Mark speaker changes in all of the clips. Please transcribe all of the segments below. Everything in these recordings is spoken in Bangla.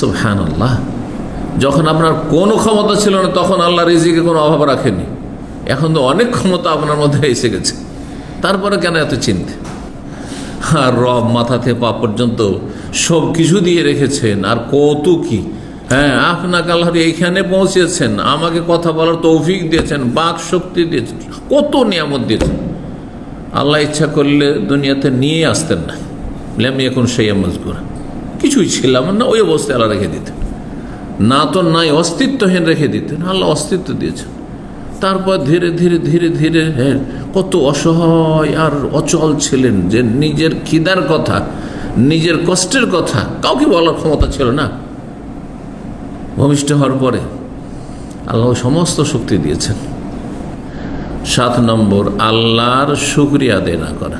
Speaker 1: সুবহান আল্লাহ যখন আপনার কোনো ক্ষমতা ছিল না, তখন আল্লাহ রিজিকে কোনো অভাব রাখেনি এখন তো অনেক ক্ষমতা আপনার মধ্যে এসে গেছে। তারপরে কেন এত চিন্তা? আর রব মাথা থেকে পা পর্যন্ত সব কিছু দিয়ে রেখেছেন। আর কত কি হ্যাঁ আপনাকে আল্লাহ এইখানে পৌঁছেছেন। আমাকে কথা বলার তৌফিক দিয়েছেন, বাক শক্তি দিয়েছেন, কত নিয়ামত দিয়েছেন। আল্লাহ ইচ্ছা করলে দুনিয়াতে নিয়ে আসতেন না। আমি এখন সেই মজগুর কিছুই ছিলাম না ওই অবস্থায় আল্লাহ রেখে দিতেন। না তো নাই, অস্তিত্বহীন রেখে দিতেন। আল্লাহ অস্তিত্ব দিয়েছেন। তারপর ধীরে ধীরে ধীরে ধীরে হ্যাঁ কত অসহায় আর অচল ছিলেন যে নিজের খিদার কথা, নিজের কষ্টের কথা কাউকে বলার ক্ষমতা ছিল না। ভূমিষ্ঠ হওয়ার পরে আল্লাহ সমস্ত শক্তি দিয়েছেন। সাত নম্বর, আল্লাহর শুক্রিয়া আদায় না করা।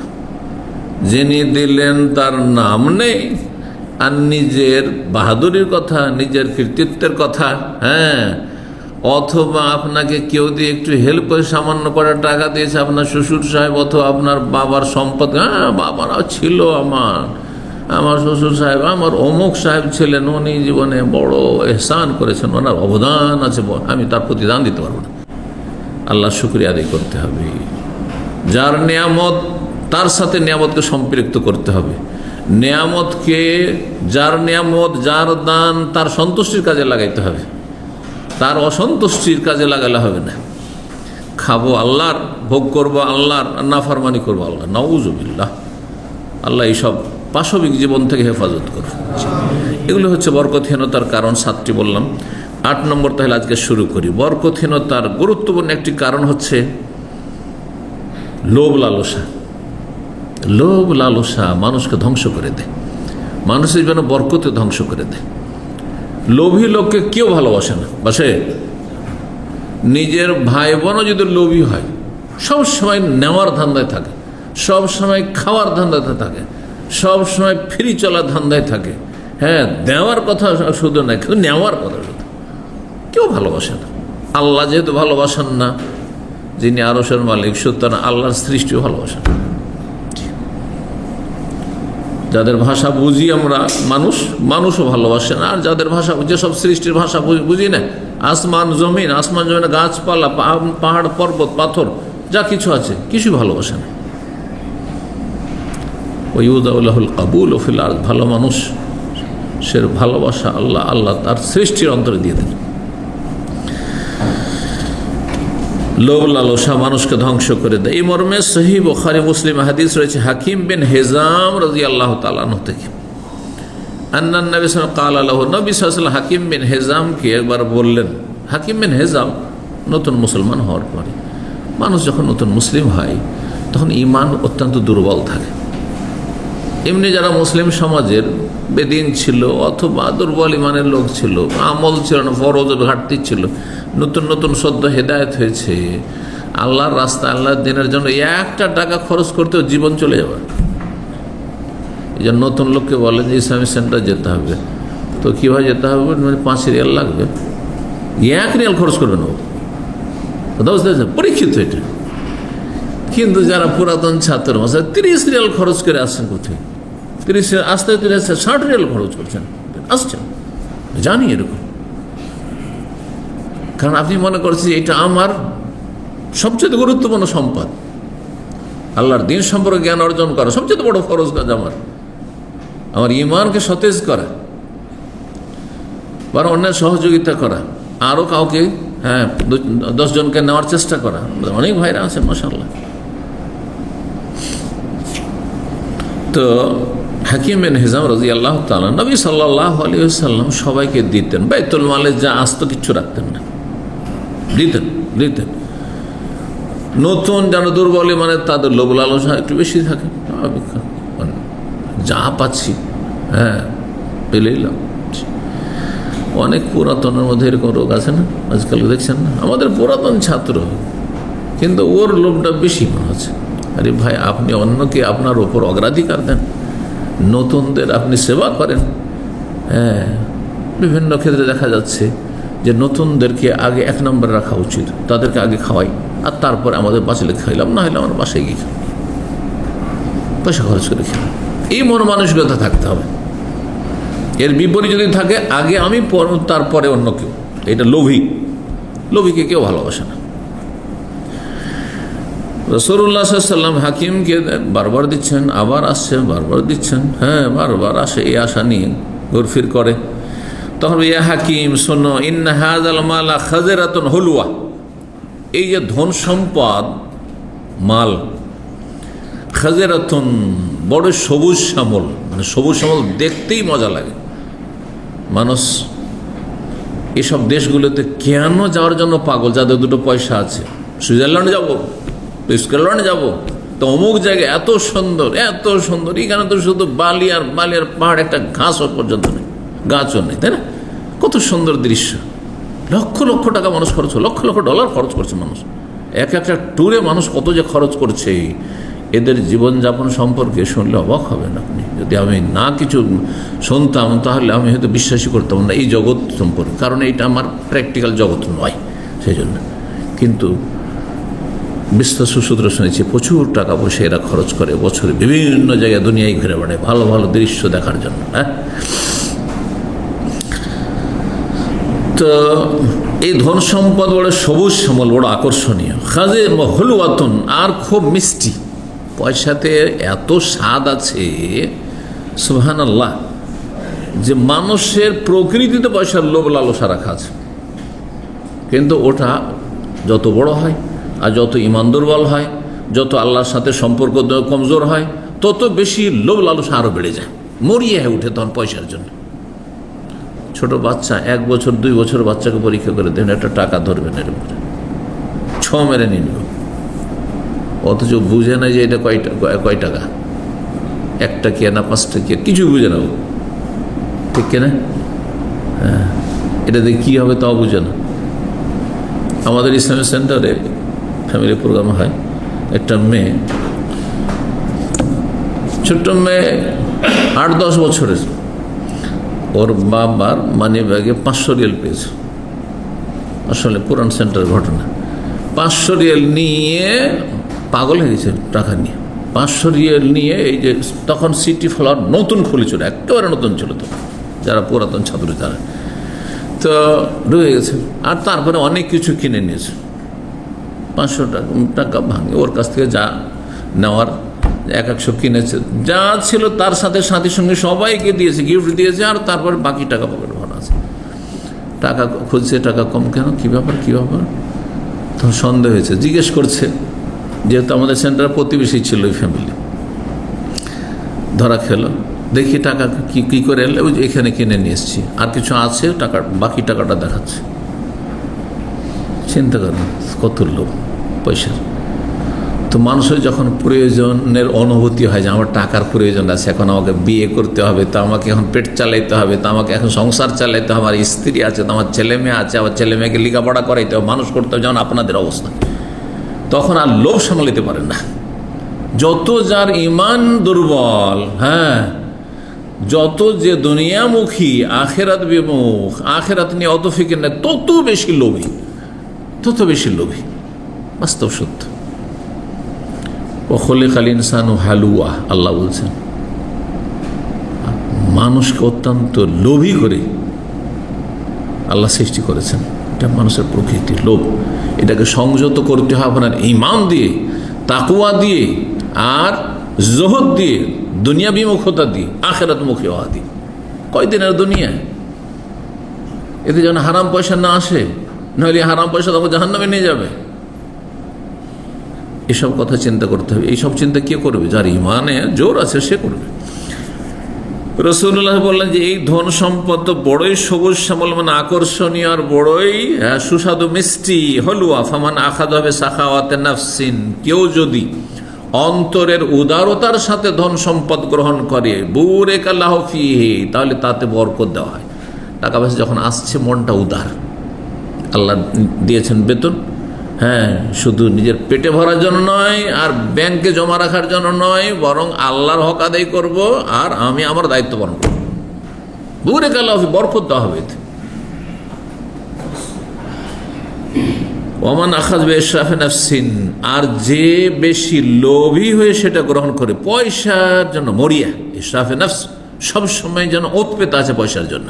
Speaker 1: যিনি দিলেন তার নাম নেই আর নিজের বাহাদুরির কথা, নিজের কৃতিত্বের কথা হ্যাঁ? অথবা আপনাকে কেউ দিয়ে একটু হেল্প করে সামান্য করে টাকা দিয়েছে আপনার শ্বশুর সাহেব অথবা আপনার বাবার সম্পদ। হ্যাঁ বাবারাও ছিল আমার। আমার শ্বশুর সাহেব, আমার অমুক সাহেব ছিলেন, উনি জীবনে বড় এহসান করেছেন, ওনার অবদান আছে আমি তার প্রতিদান দিতে পারব না। আল্লাহ শুক্রিয়া আদায় করতে হবে। যার নিয়ামত, তার সাথে নিয়ামতকে সম্পৃক্ত করতে হবে। নিয়ামতকে, যার নিয়ামত, যার দান তার সন্তুষ্টির কাজে লাগাইতে হবে। তার অসন্তুষ্টির কাজে লাগালে হবে না। খাব আল্লাহর, ভোগ করব আল্লাহর নাফারমানি করব আল্লাহ নউজুবিল্লাহ। আল্লাহ এইসব পাশবিক জীবন থেকে হেফাজত করো এগুলো হচ্ছে বরকতহীনতার কারণ, সাতটি বললাম। আট নম্বর তাহলে আজকে শুরু করি। বরকতহীনতার গুরুত্বপূর্ণ একটি কারণ হচ্ছে লোভ লালসা। লোভ, লালসা মানুষকে ধ্বংস করে দেয় মানুষের যেন বরকতে ধ্বংস করে দেয় লোভী লোককে কেউ ভালোবাসে না। বাসে, নিজের ভাই বোনও যদি লোভী হয় সব সময় নেওয়ার ধান্দায় থাকে সব সময় খাওয়ার ধান্দাতে থাকে সব সময় ফ্রি চলার ধান্দায় থাকে। হ্যাঁ দেওয়ার কথা শুধু না, কিন্তু নেওয়ার কথা শুধু। কেউ ভালোবাসে না। আল্লাহ যেহেতু ভালোবাসেন না, যিনি আরসের মালিক, সুতরাং আল্লাহর সৃষ্টিও ভালোবাসেন যাদের ভাষা বুঝি আমরা মানুষ, মানুষও ভালোবাসে না। আর যাদের ভাষা, যেসব সৃষ্টির ভাষা বুঝি না। আসমান, জমিন, আসমান, জমিনে, গাছপালা পাহাড়, পর্বত, পাথর, যা কিছু আছে কিছু ভালোবাসে না। ওইউদাউল্লাহুল কাবুল ওফিল আর ভালো মানুষ, সে ভালোবাসা আল্লাহ আল্লাহ তার সৃষ্টির অন্তরে দিয়ে দেন। লোভ লালসা মানুষকে ধ্বংস করে দেয়। এই মর্মে সহি বখারি মুসলিম হাদিস রয়েছে, হাকিম বিন হেজাম রাজি আল্লাহ তালানো থেকে। আন্নান নবী কাল আল্লাহ হাকিম বিন হেজামকে একবার বললেন, হাকিম বিন হেজাম নতুন মুসলমান হওয়ার পরে, মানুষ যখন নতুন মুসলিম হয়, তখন ইমান অত্যন্ত দুর্বল থাকে। এমনি যারা মুসলিম সমাজের বেদিন ছিল, অথবা দুর্বল ইমানের লোক ছিল, আমল ছিল না, ফরজের ঘাটতি ছিল। নতুন নতুন সদ্য হেদায়ত হয়েছে। আল্লাহর রাস্তা, আল্লাহর দিনের জন্য একটা টাকা খরচ করতেও জীবন চলে যাবে। এই জন্য নতুন লোককে বলে যে ইসলামিক সেন্টার যেতে হবে। তো কীভাবে যেতে হবে? মানে পাঁচ রিয়াল লাগবে। এক রিয়াল খরচ করবে না কথা বুঝতে পরীক্ষিত এটা। কিন্তু যারা পুরাতন ছাত্র মাসে তিরিশ রিয়াল খরচ করে আসছেন কোথায়? তিরিশ আসতে তিরিশ ষাট রিয়াল খরচ করছেন। আসছেন। জানি এরকম। কারণ আপনি মনে করছেন এটা আমার সবচেয়ে গুরুত্বপূর্ণ সম্পদ। আল্লাহর দিন সম্পর্কে জ্ঞান অর্জন করা সবচেয়ে বড় ফরজ কাজ আমার। আমার ইমানকে সতেজ করা। বরং অন্যের সহযোগিতা করা। আরও কাউকে হ্যাঁ দশজনকে নেওয়ার চেষ্টা করা। অনেক ভাইরা আছেন মশাল্লাহ তো হাকিম বিন হিজাম রাজি আল্লাহ তালা নবী সাল্লাহ আলী সাল্লাম সবাইকে দিতেন, বাইতুল মালে যা আসতো কিচ্ছু রাখতেন না। দিতেন দিতেন। নতুন যেন দুর্বল মানে তাদের লোভ লালসা একটু বেশি থাকে। যা পাচ্ছি হ্যাঁ পেলেই লাভ অনেক পুরাতনের মধ্যে এরকম রোগ আছে না? আজকাল দেখছেন না? আমাদের পুরাতন ছাত্র, কিন্তু ওর লোভটা বেশি মনে হচ্ছে। আরে ভাই, আপনি অন্যকে আপনার ওপর অগ্রাধিকার দেন। নতুনদের আপনি সেবা করেন। হ্যাঁ বিভিন্ন ক্ষেত্রে দেখা যাচ্ছে যে নতুনদেরকে আগে এক নম্বর রাখা উচিত, তাদেরকে আগে খাওয়াই, আর তারপর আমাদের বাঁচলে খাইলাম, না হলে আমার বাসায় গিয়ে খাই পয়সা খরচ করে খেলাম। এই মন মানসিকতা থাকতে হবে। এর বিপরীত যদি থাকে, আগে আমি পর- তারপরে অন্য কেউ। এটা লোভী। লোভীকে কেউ ভালোবাসে না। রসুল্লাহ সাল্লাম হাকিমকে বারবার দিচ্ছেন, আবার আসছে, বারবার দিচ্ছেন। হ্যাঁ বারবার আসে, এই আশা নিয়ে ঘুরফির করে। তখন ইয়া হাকিম, শোনো, ইন্না হলুয়া এই যে ধন সম্পদ, মাল খাজেরাতন বড় সবুজ শ্যামল মানে সবুজ শ্যামল দেখতেই মজা লাগে। মানুষ, এসব দেশগুলোতে কেন যাওয়ার জন্য পাগল? যাদের দুটো পয়সা আছে, সুইজারল্যান্ডে যাব? সুইজারল্যান্ডে যাব। তো অমুক জায়গায় এত সুন্দর এত সুন্দর, এখানে তো শুধু বালি আর বালি আর পাহাড়, একটা ঘাসও পর্যন্ত নেই, গাছও নেই, তাই না? কত সুন্দর দৃশ্য। লক্ষ লক্ষ টাকা মানুষ খরচ লক্ষ লক্ষ ডলার খরচ করছে মানুষ। এক একটা ট্যুরে মানুষ কত যে খরচ করছে, এদের জীবনযাপন সম্পর্কে শুনলে অবাক হবেন আপনি। যদি আমি না কিছু শুনতাম, তাহলে আমি হয়তো বিশ্বাসই করতাম না এই জগৎ সম্পর্কে, কারণ এটা আমার প্র্যাকটিক্যাল জগৎ নয়, সেই জন্য। কিন্তু বিশ্বাস সূত্র শুনেছি, প্রচুর টাকা পয়সা এরা খরচ করে বছরে বিভিন্ন জায়গায় দুনিয়ায় ঘুরে বেড়ায়, ভালো ভালো দৃশ্য দেখার জন্য হ্যাঁ? তো এই ধন সম্পদ বড় সবুজ শ্যামল বড় আকর্ষণীয়। খাজে হলুয়াতন আর খুব মিষ্টি। পয়সাতে এত স্বাদ আছে সুহান আল্লাহ যে মানুষের প্রকৃতিতে পয়সার লোভ লালসা রাখা আছে। কিন্তু ওটা যত বড় হয় আর যত ইমান দুর্বল হয়, যত আল্লাহর সাথে সম্পর্ক কমজোর হয়, তত বেশি লোভ লালসা আরও বেড়ে যায়। মরিয়ে হয়ে উঠে তখন পয়সার জন্য। ছোট বাচ্চা, এক বছর, দুই বছর বাচ্চাকে পরীক্ষা করে দেন একটা টাকা ধরবেন এর উপরে ছ মেরে নিল। অথচ বুঝে না যে এটা কয় টা- কয়- টাকা। একটা কে না, পাঁচটা কে, কিছু বুঝে না। ঠিক কিনা? হ্যাঁ। এটা দিয়ে কী হবে তাও বুঝে না। আমাদের ইসলামিক সেন্টারে ফ্যামিলি প্রোগ্রাম হয়। একটা মেয়ে, ছোট্ট মেয়ে আট দশ বছরের। ওর বাবার মানি ব্যাগে পাঁচশো রিয়েল পেয়েছে। আসলে পুরান সেন্টারের ঘটনা। পাঁচশো রিয়েল নিয়ে পাগল হয়ে গেছে টাকা নিয়ে। পাঁচশো রিয়েল নিয়ে এই যে তখন সিটি ফ্লাওয়ার নতুন খুলেছিল, একেবারে নতুন ছিল তো, যারা পুরাতন ছাত্র যারা তো ঢুকে গেছে। আর তারপরে অনেক কিছু কিনে নিয়েছে। পাঁচশো টাকা টাকা ভাঙে। ওর কাছ থেকে যা নেওয়ার এক একশো কিনেছে। যা ছিল তার সাথে সাথে সঙ্গে সবাইকে দিয়েছে গিফট দিয়েছে, আর তারপর বাকি টাকা পকেট ভরা আছে। টাকা খুঁজছে, টাকা কম কেন? কী ব্যাপার কী ব্যাপার? তখন সন্দেহ হয়েছে। জিজ্ঞেস করছে, যেহেতু আমাদের সেন্টার প্রতিবেশী ছিল ওই ফ্যামিলি ধরা খেলো। দেখি টাকা কি, কী করে এলে, ওই এখানে কিনে নিয়ে এসছি। আর কিছু আছে, টাকা, বাকি টাকাটা দেখাচ্ছে। চিন্তা করেন কত লোক পয়সার তো মানুষের যখন প্রয়োজনের অনুভূতি হয় যে আমার টাকার প্রয়োজন আছে, এখন আমাকে বিয়ে করতে হবে, তো আমাকে এখন পেট চালাইতে হবে, তো আমাকে এখন সংসার চালাইতে হবে, আমার স্ত্রী আছে, তো আমার ছেলে মেয়ে আছে, আমার ছেলে মেয়েকে লেখাপড়া করাইতে হবে, মানুষ করতে হবে, যেমন আপনাদের অবস্থা। তখন আর লোভ সামলাতে পারেন না। যত যার ইমান দুর্বল হ্যাঁ যত যে দুনিয়ামুখী, আখেরাত বিমুখ, আখেরাত নিয়ে অত ফিকির নেই, তত বেশি লোভী। তত বেশি লোভী। বাস্তব সত্য। ওখলে খাল ইনসান হালুয়া, আল্লাহ বলছেন। মানুষকে অত্যন্ত লোভী করে আল্লাহ সৃষ্টি করেছেন। এটা মানুষের প্রকৃতি লোভ। এটাকে সংযত করতে হবে আপনার ইমান দিয়ে তাকুয়া দিয়ে, আর জহদ দিয়ে, দুনিয়া বিমুখতা দিয়ে, আখেরাত মুখী হওয়া দিয়ে। কয়দিনের দুনিয়ায় এতে যেন হারাম পয়সা না আসে। নাহলে হারাম পয়সা তখন জাহান্নামে নিয়ে যাবে। এসব কথা চিন্তা করতে হবে। এইসব চিন্তা কে করবে? যার ইমানে জোর আছে সে করবে। রসুল্লাহ বললেন যে এই ধন সম্পদ তো বড়ই সবুজ শ্যামল মানে আকর্ষণীয় আর বড়ই হ্যাঁ, সুস্বাদু মিষ্টি হলুয়া। ফামান আখাদ হবে সাখাওয়াতে নাফসিন কেউ যদি অন্তরের উদারতার সাথে ধন সম্পদ গ্রহণ করে বুরে কাল্লাহ ফিহে তাহলে তাতে বরকত দেওয়া হয়। টাকা পয়সা যখন আসছে মনটা উদার। আল্লাহ দিয়েছেন বেতন। হ্যাঁ শুধু নিজের পেটে ভরার জন্য নয়, আর ব্যাংকে জমা রাখার জন্য নয়, বরং আল্লাহর হক আদায় করব, আর আমি আমার দায়িত্ব পালন করব। বুরে কাল বরকত দেওয়া হবে ওমান আখাজ বেশরাফে নাফসিন, আর যে বেশি লোভী হয়ে সেটা গ্রহণ করে, পয়সার জন্য মরিয়া, ইশরাফে নফস সব সময় যেন ওত পেতে আছে পয়সার জন্য।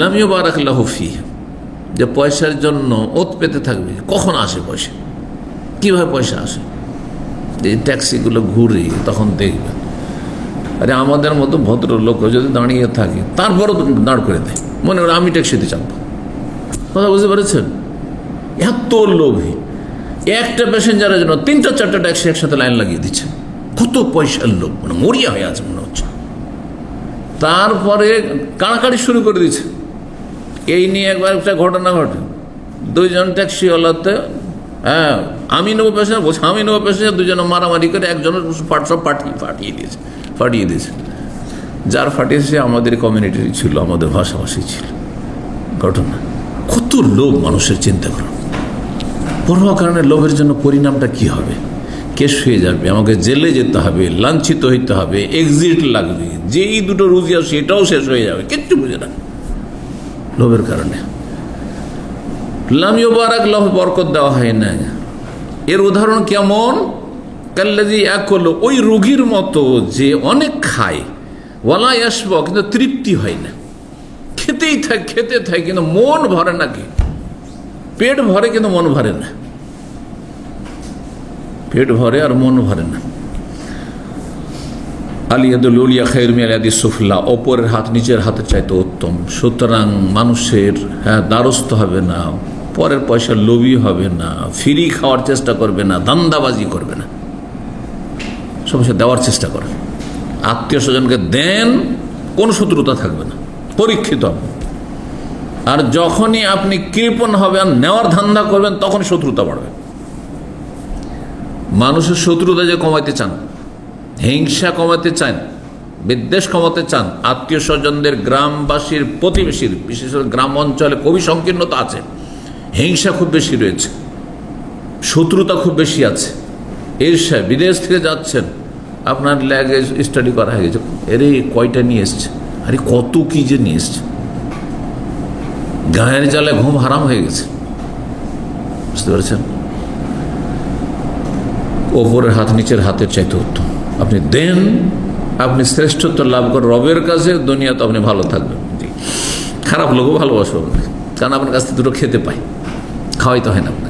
Speaker 1: লামিও বারাকল্লাহ ফি যে পয়সার জন্য ওত পেতে থাকবে। কখন আসে পয়সা? কীভাবে পয়সা আসে? এই ট্যাক্সিগুলো ঘুরে তখন দেখবে। আরে আমাদের মতো ভদ্রলোক যদি দাঁড়িয়ে থাকে, তারপরও দাঁড় করে দেয়। মনে করে আমি ট্যাক্সিতে চাপবো। কথা বুঝতে পেরেছেন? এত লোভী। একটা প্যাসেঞ্জারের জন্য তিনটা, চারটা ট্যাক্সি একসাথে লাইন লাগিয়ে দিচ্ছে। কত পয়সার লোক মানে মরিয়া হয়ে আছে মনে হচ্ছে। তারপরে কাড়াকাড়ি শুরু করে দিচ্ছে। এই নিয়ে একবার একটা ঘটনা ঘটে। দুইজন ট্যাক্সিওয়ালাতে হ্যাঁ আমি নেব পেশেন্ট বলছে, আমি নেব পেশেন্ট দুজনে মারামারি করে একজনের সব পাঠিয়ে পাঠিয়ে দিয়েছে, ফাটিয়ে দিয়েছে। যার ফাটিয়েছে আমাদের কমিউনিটির ছিল, আমাদের ভাষাভাষী ছিল। ঘটনা। কত লোভ মানুষের চিন্তা করুন পরোয়া কারণে লোভের জন্য পরিণামটা কি হবে? কেস হয়ে যাবে, আমাকে জেলে যেতে হবে, লাঞ্ছিত হইতে হবে এক্সিট লাগবে। যেই দুটো রুজি আসে এটাও শেষ হয়ে যাবে, কিচ্ছু বুঝে না। লোভের কারণে। লামিও বারাক বরকত দেওয়া হয় না এর উদাহরণ কেমন? কাল্লাজি এক হলো ওই রোগীর মতো যে অনেক খায়, ওয়ালা আসব কিন্তু তৃপ্তি হয় না। খেতেই থাক, খেতে থাকে, কিন্তু মন ভরে না কি? পেট ভরে, কিন্তু মন ভরে না। পেট ভরে আর মন ভরে না। আলিয়াদুলিয়া খের মিয়াদি সুফলা অপরের হাত নিজের হাতের চাইতে উত্তম। সুতরাং মানুষের হ্যাঁ দ্বারস্থ হবে না, পরের পয়সা লোভী হবে না, ফ্রি খাওয়ার চেষ্টা করবে না দান্দাবাজি করবে না। সমস্যা দেওয়ার চেষ্টা করে। আত্মীয় স্বজনকে দেন, কোন শত্রুতা থাকবে না, পরীক্ষিত হবে। আর যখনই আপনি কৃপণ হবেন, নেওয়ার ধান্দা করবেন তখন শত্রুতা বাড়বে। মানুষের শত্রুতা যে কমাইতে চান হিংসা কমাতে চান, বিদ্বেষ কমাতে চান, আত্মীয় স্বজনদের গ্রামবাসীর প্রতিবেশীর, বিশেষ করে গ্রাম অঞ্চলে খুবই সংকীর্ণতা আছে, হিংসা খুব বেশি রয়েছে, শত্রুতা খুব বেশি আছে। ঈর্ষা বিদেশ থেকে যাচ্ছেন, আপনার ল্যাগেজ স্টাডি করা হয়ে গেছে এরে কয়টা নিয়ে এসছে, আরে কত কি যে নিয়ে এসছে। গায়ের জালে ঘুম হারাম হয়ে গেছে। বুঝতে পারছেন? ওপরের হাত নিচের হাতের চাইতে উত্তম। আপনি দেন, আপনি শ্রেষ্ঠত্ব লাভ করেন রবের কাছে, দুনিয়াতে আপনি ভালো থাকবেন। খারাপ লোকও ভালোবাসবেন কারণ আপনার কাছ থেকে দুটো খেতে পাই। খাওয়াইতে হয় না।